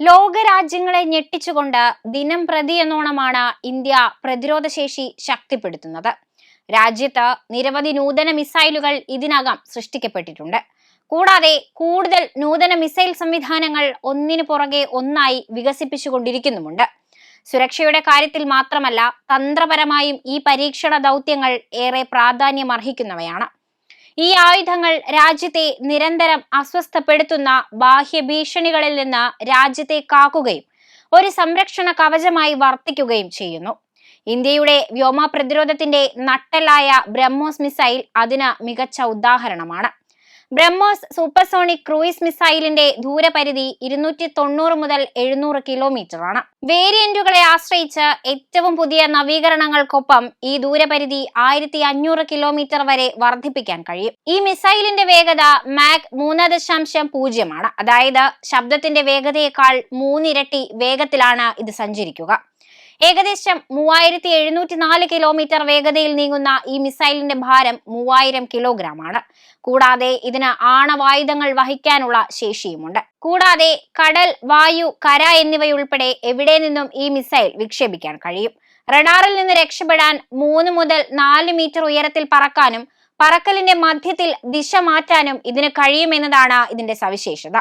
ലോകരാജ്യങ്ങളെ ഞെട്ടിച്ചുകൊണ്ട് ദിനം പ്രതി എന്നോണമാണ് ഇന്ത്യ പ്രതിരോധ ശേഷി ശക്തിപ്പെടുത്തുന്നത്. രാജ്യത്ത് നിരവധി നൂതന മിസൈലുകൾ ഇതിനകം സൃഷ്ടിക്കപ്പെട്ടിട്ടുണ്ട്. കൂടാതെ കൂടുതൽ നൂതന മിസൈൽ സംവിധാനങ്ങൾ ഒന്നിനു പുറകെ ഒന്നായി വികസിപ്പിച്ചുകൊണ്ടിരിക്കുന്നുമുണ്ട്. സുരക്ഷയുടെ കാര്യത്തിൽ മാത്രമല്ല തന്ത്രപരമായും ഈ പരീക്ഷണ ദൗത്യങ്ങൾ ഏറെ പ്രാധാന്യമർഹിക്കുന്നവയാണ്. ഈ ആയുധങ്ങൾ രാജ്യത്തെ നിരന്തരം അസ്വസ്ഥപ്പെടുത്തുന്ന ബാഹ്യ ഭീഷണികളിൽ നിന്ന് രാജ്യത്തെ കാക്കുകയും ഒരു സംരക്ഷണ കവചമായി വർത്തിക്കുകയും ചെയ്യുന്നു. ഇന്ത്യയുടെ വ്യോമ പ്രതിരോധത്തിന്റെ നട്ടലായ ബ്രഹ്മോസ് മിസൈൽ അതിന് മികച്ച ഉദാഹരണമാണ്. ബ്രഹ്മോസ് സൂപ്പർസോണിക് ക്രൂയിസ് മിസൈലിന്റെ ദൂരപരിധി ഇരുന്നൂറ്റി തൊണ്ണൂറ് മുതൽ എഴുന്നൂറ് കിലോമീറ്റർ ആണ്. വേരിയന്റുകളെ ആശ്രയിച്ച് ഏറ്റവും പുതിയ നവീകരണങ്ങൾക്കൊപ്പം ഈ ദൂരപരിധി ആയിരത്തി അഞ്ഞൂറ് കിലോമീറ്റർ വരെ വർദ്ധിപ്പിക്കാൻ കഴിയും. ഈ മിസൈലിന്റെ വേഗത മാക് മൂന്ന് ദശാംശം പൂജ്യമാണ് അതായത് ശബ്ദത്തിന്റെ വേഗതയേക്കാൾ മൂന്നിരട്ടി വേഗത്തിലാണ് ഇത് സഞ്ചരിക്കുക. ഏകദേശം മൂവായിരത്തി എഴുന്നൂറ്റി നാല് കിലോമീറ്റർ വേഗതയിൽ നീങ്ങുന്ന ഈ മിസൈലിന്റെ ഭാരം മൂവായിരം കിലോഗ്രാം ആണ്. കൂടാതെ ഇതിന് ആണവായുധങ്ങൾ വഹിക്കാനുള്ള ശേഷിയുമുണ്ട്. കൂടാതെ കടൽ വായു കര എന്നിവയുൾപ്പെടെ എവിടെ നിന്നും ഈ മിസൈൽ വിക്ഷേപിക്കാൻ കഴിയും? റഡാറിൽ നിന്ന് രക്ഷപ്പെടാൻ മൂന്ന് മുതൽ നാല് മീറ്റർ ഉയരത്തിൽ പറക്കാനും പറക്കലിന്റെ മധ്യത്തിൽ ദിശ മാറ്റാനും ഇതിന് കഴിയുമെന്നതാണ് ഇതിന്റെ സവിശേഷത.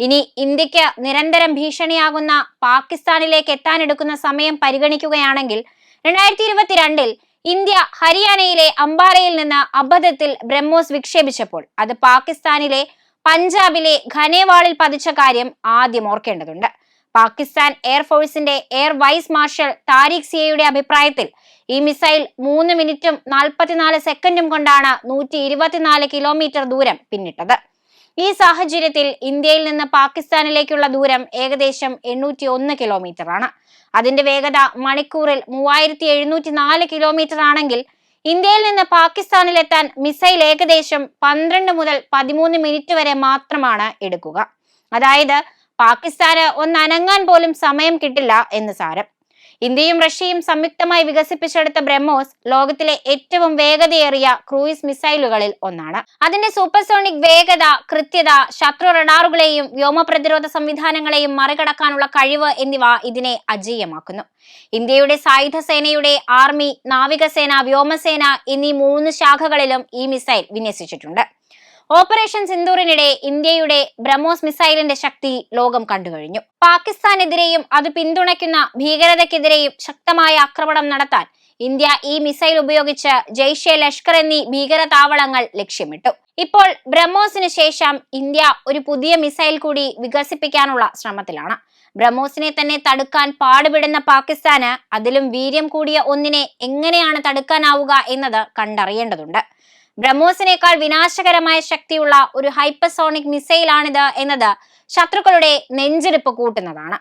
ഇനി ഇന്ത്യയ്ക്ക് നിരന്തരം ഭീഷണിയാകുന്ന പാകിസ്ഥാനിലേക്ക് എത്താനെടുക്കുന്ന സമയം പരിഗണിക്കുകയാണെങ്കിൽ രണ്ടായിരത്തി ഇരുപത്തിരണ്ടിൽ ഇന്ത്യ ഹരിയാനയിലെ അംബാലയിൽ നിന്ന് അബദ്ധത്തിൽ ബ്രഹ്മോസ് വിക്ഷേപിച്ചപ്പോൾ അത് പാകിസ്ഥാനിലെ പഞ്ചാബിലെ ഖനേവാളിൽ പതിച്ച കാര്യം ആദ്യം ഓർക്കേണ്ടതുണ്ട്. പാകിസ്ഥാൻ എയർഫോഴ്സിന്റെ എയർ വൈസ് മാർഷൽ താരിഖ് സിയയുടെ അഭിപ്രായത്തിൽ ഈ മിസൈൽ മൂന്ന് മിനിറ്റും നാൽപ്പത്തിനാല് സെക്കൻഡും കൊണ്ടാണ് നൂറ്റി കിലോമീറ്റർ ദൂരം പിന്നിട്ടത്. ഈ സാഹചര്യത്തിൽ ഇന്ത്യയിൽ നിന്ന് പാകിസ്ഥാനിലേക്കുള്ള ദൂരം ഏകദേശം എണ്ണൂറ്റി ഒന്ന് കിലോമീറ്റർ ആണ് അതിന്റെ വേഗത മണിക്കൂറിൽ മൂവായിരത്തി എഴുന്നൂറ്റി നാല് കിലോമീറ്റർ ആണെങ്കിൽ ഇന്ത്യയിൽ നിന്ന് പാകിസ്ഥാനിലെത്താൻ മിസൈൽ ഏകദേശം പന്ത്രണ്ട് മുതൽ പതിമൂന്ന് മിനിറ്റ് വരെ മാത്രമാണ് എടുക്കുക. അതായത് പാകിസ്ഥാന് ഒന്ന് അനങ്ങാൻ പോലും സമയം കിട്ടില്ല എന്ന് സാരം. ഇന്ത്യയും റഷ്യയും സംയുക്തമായി വികസിപ്പിച്ചെടുത്ത ബ്രഹ്മോസ് ലോകത്തിലെ ഏറ്റവും വേഗതയേറിയ ക്രൂയിസ് മിസൈലുകളിൽ ഒന്നാണ്. അതിന്റെ സൂപ്പർസോണിക് വേഗത കൃത്യത ശത്രു റഡാറുകളെയും വ്യോമ പ്രതിരോധ സംവിധാനങ്ങളെയും മറികടക്കാനുള്ള കഴിവ് എന്നിവ ഇതിനെ അജയ്യമാക്കുന്നു ഇന്ത്യയുടെ സായുധ സേനയുടെ ആർമി നാവികസേന വ്യോമസേന എന്നീ മൂന്ന് ശാഖകളിലും ഈ മിസൈൽ വിന്യസിച്ചിട്ടുണ്ട്. ഓപ്പറേഷൻ സിന്ദൂറിനിടെ ഇന്ത്യയുടെ ബ്രഹ്മോസ് മിസൈലിന്റെ ശക്തി ലോകം കണ്ടുകഴിഞ്ഞു. പാകിസ്ഥാനെതിരെയും അത് പിന്തുണയ്ക്കുന്ന ഭീകരതയ്ക്കെതിരെയും ശക്തമായ ആക്രമണം നടത്താൻ ഇന്ത്യ ഈ മിസൈൽ ഉപയോഗിച്ച് ജയ്ഷെ ലഷ്കർ എന്നീ ഭീകര താവളങ്ങൾ ലക്ഷ്യമിട്ടു. ഇപ്പോൾ ബ്രഹ്മോസിന് ശേഷം ഇന്ത്യ ഒരു പുതിയ മിസൈൽ കൂടി വികസിപ്പിക്കാനുള്ള ശ്രമത്തിലാണ്. ബ്രഹ്മോസിനെ തന്നെ തടുക്കാൻ പാടുപെടുന്ന പാകിസ്ഥാന് അതിലും വീര്യം കൂടിയ ഒന്നിനെ എങ്ങനെയാണ് തടുക്കാനാവുക എന്നത് കണ്ടറിയേണ്ടതുണ്ട്. ബ്രഹ്മോസിനേക്കാൾ വിനാശകരമായ ശക്തിയുള്ള ഒരു ഹൈപ്പസോണിക് മിസൈലാണിത് എന്നത് ശത്രുക്കളുടെ നെഞ്ചിരിപ്പ് കൂട്ടുന്നതാണ്.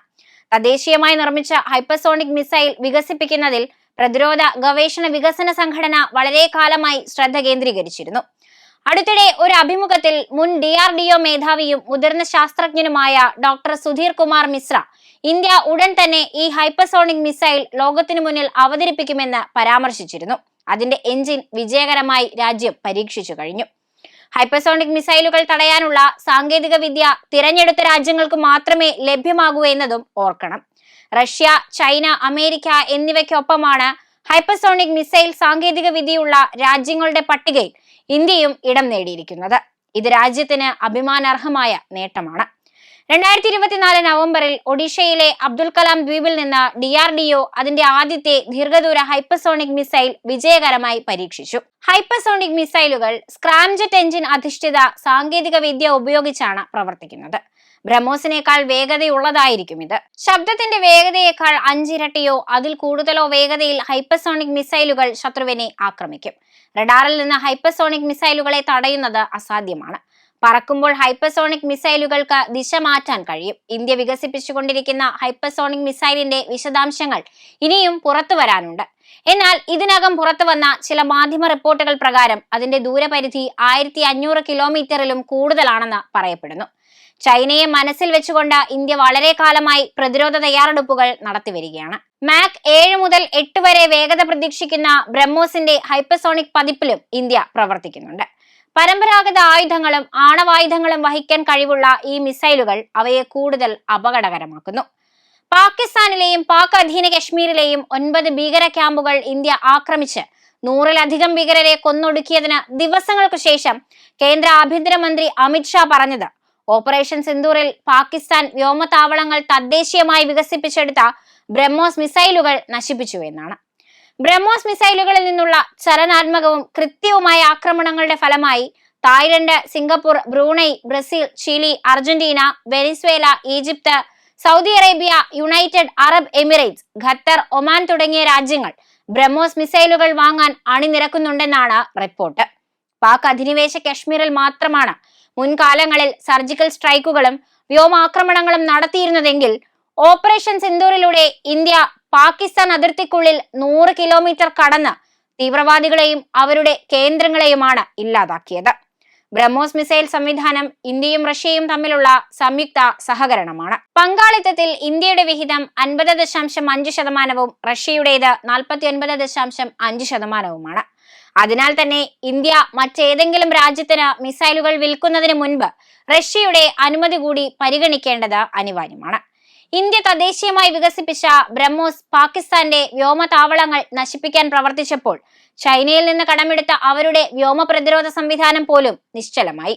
തദ്ദേശീയമായി നിർമ്മിച്ച ഹൈപ്പസോണിക് മിസൈൽ വികസിപ്പിക്കുന്നതിൽ പ്രതിരോധ ഗവേഷണ വികസന സംഘടന വളരെ കാലമായി ശ്രദ്ധ കേന്ദ്രീകരിച്ചിരുന്നു. അടുത്തിടെ ഒരു അഭിമുഖത്തിൽ മുൻ ഡി ആർ ഡി ഒ മേധാവിയും മുതിർന്ന ശാസ്ത്രജ്ഞനുമായ ഡോക്ടർ സുധീർ കുമാർ മിശ്ര ഇന്ത്യ ഉടൻ തന്നെ ഈ ഹൈപ്പസോണിക് മിസൈൽ ലോകത്തിനു മുന്നിൽ അവതരിപ്പിക്കുമെന്ന് പരാമർശിച്ചിരുന്നു. അതിന്റെ എഞ്ചിൻ വിജയകരമായി രാജ്യം പരീക്ഷിച്ചു കഴിഞ്ഞു. ഹൈപ്പർസോണിക് മിസൈലുകൾ തടയാനുള്ള സാങ്കേതിക വിദ്യ തിരഞ്ഞെടുത്ത രാജ്യങ്ങൾക്ക് മാത്രമേ ലഭ്യമാകൂ എന്നതും ഓർക്കണം. റഷ്യ ചൈന അമേരിക്ക എന്നിവയ്ക്കൊപ്പമാണ് ഹൈപ്പർസോണിക് മിസൈൽ സാങ്കേതിക വിദ്യയുള്ള രാജ്യങ്ങളുടെ പട്ടികയിൽ ഇന്ത്യയും ഇടം നേടിയിരിക്കുന്നത്. ഇത് രാജ്യത്തിന് അഭിമാനാർഹമായ നേട്ടമാണ്. രണ്ടായിരത്തി ഇരുപത്തിനാല് നവംബറിൽ ഒഡീഷയിലെ അബ്ദുൽ കലാം ദ്വീപിൽ നിന്ന് ഡി ആർ ഡി ഒ അതിന്റെ ആദ്യത്തെ ദീർഘദൂര ഹൈപ്പസോണിക് മിസൈൽ വിജയകരമായി പരീക്ഷിച്ചു. ഹൈപ്പസോണിക് മിസൈലുകൾ സ്ക്രാംജെറ്റ് എഞ്ചിൻ അധിഷ്ഠിത സാങ്കേതിക വിദ്യ ഉപയോഗിച്ചാണ് പ്രവർത്തിക്കുന്നത്. ബ്രഹ്മോസിനേക്കാൾ വേഗതയുള്ളതായിരിക്കും ഇത്. ശബ്ദത്തിന്റെ വേഗതയേക്കാൾ അഞ്ചിരട്ടിയോ അതിൽ കൂടുതലോ വേഗതയിൽ ഹൈപ്പസോണിക് മിസൈലുകൾ ശത്രുവിനെ ആക്രമിക്കും. റഡാറിൽ നിന്ന് ഹൈപ്പസോണിക് മിസൈലുകളെ തടയുന്നത് അസാധ്യമാണ്. പറക്കുമ്പോൾ ഹൈപ്പസോണിക് മിസൈലുകൾക്ക് ദിശ മാറ്റാൻ കഴിയും. ഇന്ത്യ വികസിപ്പിച്ചുകൊണ്ടിരിക്കുന്ന ഹൈപ്പസോണിക് മിസൈലിന്റെ വിശദാംശങ്ങൾ ഇനിയും പുറത്തു വരാനുണ്ട്. എന്നാൽ ഇതിനകം പുറത്തു വന്ന ചില മാധ്യമ റിപ്പോർട്ടുകൾ പ്രകാരം അതിന്റെ ദൂരപരിധി ആയിരത്തി അഞ്ഞൂറ് കിലോമീറ്ററിലും കൂടുതലാണെന്ന് പറയപ്പെടുന്നു. ചൈനയെ മനസ്സിൽ വെച്ചുകൊണ്ട് ഇന്ത്യ വളരെ കാലമായി പ്രതിരോധ തയ്യാറെടുപ്പുകൾ നടത്തി വരികയാണ്. മാക് ഏഴ് മുതൽ എട്ട് വരെ വേഗത പ്രതീക്ഷിക്കുന്ന ബ്രഹ്മോസിന്റെ ഹൈപ്പസോണിക് പതിപ്പിലും ഇന്ത്യ പ്രവർത്തിക്കുന്നുണ്ട്. പരമ്പരാഗത ആയുധങ്ങളും ആണവായുധങ്ങളും വഹിക്കാൻ കഴിവുള്ള ഈ മിസൈലുകൾ അവയെ കൂടുതൽ അപകടകരമാക്കുന്നു. പാകിസ്ഥാനിലെയും പാക് അധീന കശ്മീരിലെയും ഒൻപത് ഭീകര ക്യാമ്പുകൾ ഇന്ത്യ ആക്രമിച്ച് നൂറിലധികം ഭീകരരെ കൊന്നൊടുക്കിയതിന് ദിവസങ്ങൾക്കു ശേഷം കേന്ദ്ര ആഭ്യന്തരമന്ത്രി അമിത്ഷാ പറഞ്ഞത് ഓപ്പറേഷൻ സിന്ദൂറിൽ പാകിസ്ഥാൻ വ്യോമതാവളങ്ങൾ തദ്ദേശീയമായി വികസിപ്പിച്ചെടുത്ത ബ്രഹ്മോസ് മിസൈലുകൾ നശിപ്പിച്ചു എന്നാണ്. ബ്രഹ്മോസ് മിസൈലുകളിൽ നിന്നുള്ള ചലനാത്മകവും കൃത്യവുമായ ആക്രമണങ്ങളുടെ ഫലമായി Thailand Singapore Brunei Brazil Chile Argentina Venezuela Egypt Saudi Arabia United Arab Emirates Qatar Oman തുടങ്ങിയ രാജ്യങ്ങൾ ബ്രഹ്മോസ് മിസൈലുകൾ വാങ്ങാൻ അണിനിരക്കുന്നുണ്ടെന്നാണ് റിപ്പോർട്ട്. പാക് അധിനിവേശ കശ്മീരിൽ മാത്രമാണ് മുൻകാലങ്ങളിൽ സർജിക്കൽ സ്ട്രൈക്കുകളും വ്യോമാക്രമണങ്ങളും നടത്തിയിരുന്നതെങ്കിൽ ഓപ്പറേഷൻ സിന്ദൂറിലൂടെ ഇന്ത്യ പാകിസ്ഥാൻ അതിർത്തിക്കുള്ളിൽ നൂറ് കിലോമീറ്റർ കടന്ന് തീവ്രവാദികളെയും അവരുടെ കേന്ദ്രങ്ങളെയുമാണ് ഇല്ലാതാക്കിയത്. ബ്രഹ്മോസ് മിസൈൽ സംവിധാനം ഇന്ത്യയും റഷ്യയും തമ്മിലുള്ള സംയുക്ത സഹകരണമാണ്. പങ്കാളിത്തത്തിൽ ഇന്ത്യയുടെ വിഹിതം അൻപത് ദശാംശം അഞ്ച് ശതമാനവും റഷ്യയുടേത് നാൽപ്പത്തി ഒൻപത് ദശാംശം അഞ്ച് ശതമാനവുമാണ്. അതിനാൽ തന്നെ ഇന്ത്യ മറ്റേതെങ്കിലും രാജ്യത്തിന് മിസൈലുകൾ വിൽക്കുന്നതിന് മുൻപ് റഷ്യയുടെ അനുമതി കൂടി പരിഗണിക്കേണ്ടത് അനിവാര്യമാണ്. ഇന്ത്യ തദ്ദേശീയമായി വികസിപ്പിച്ച ബ്രഹ്മോസ് പാകിസ്ഥാന്റെ വ്യോമതാവളങ്ങൾ നശിപ്പിക്കാൻ പ്രവർത്തിച്ചപ്പോൾ ചൈനയിൽ നിന്ന് കടമെടുത്ത അവരുടെ വ്യോമ പ്രതിരോധ സംവിധാനം പോലും നിശ്ചലമായി.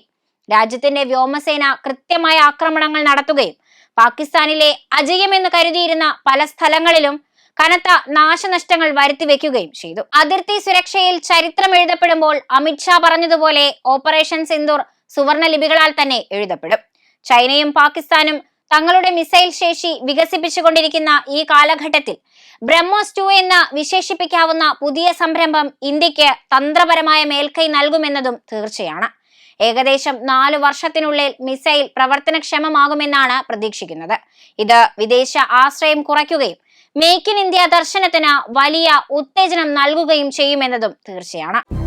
രാജ്യത്തിന്റെ വ്യോമസേന കൃത്യമായ ആക്രമണങ്ങൾ നടത്തുകയും പാകിസ്ഥാനിലെ അജയമെന്ന് കരുതിയിരുന്ന പല സ്ഥലങ്ങളിലും കനത്ത നാശനഷ്ടങ്ങൾ വരുത്തി വരുത്തിവെക്കുകയും ചെയ്തു. അതിർത്തി സുരക്ഷയിൽ ചരിത്രം എഴുതപ്പെടുമ്പോൾ അമിത്ഷാ പറഞ്ഞതുപോലെ ഓപ്പറേഷൻ സിന്ദൂർ സുവർണ ലിപികളാൽ തന്നെ എഴുതപ്പെടും. ചൈനയും പാകിസ്ഥാനും തങ്ങളുടെ മിസൈൽ ശേഷി വികസിപ്പിച്ചുകൊണ്ടിരിക്കുന്ന ഈ കാലഘട്ടത്തിൽ ബ്രഹ്മോസ് ടു എന്ന് വിശേഷിപ്പിക്കാവുന്ന പുതിയ സംരംഭം ഇന്ത്യയ്ക്ക് തന്ത്രപരമായ മേൽക്കൈ നൽകുമെന്നതും തീർച്ചയാണ്. ഏകദേശം നാല് വർഷത്തിനുള്ളിൽ മിസൈൽ പ്രവർത്തനക്ഷമമാകുമെന്നാണ് പ്രതീക്ഷിക്കുന്നത്. ഇത് വിദേശ ആശ്രയം കുറയ്ക്കുകയും മേക്ക് ഇൻ ഇന്ത്യ ദർശനത്തിന് വലിയ ഉത്തേജനം നൽകുകയും ചെയ്യുമെന്നതും തീർച്ചയാണ്.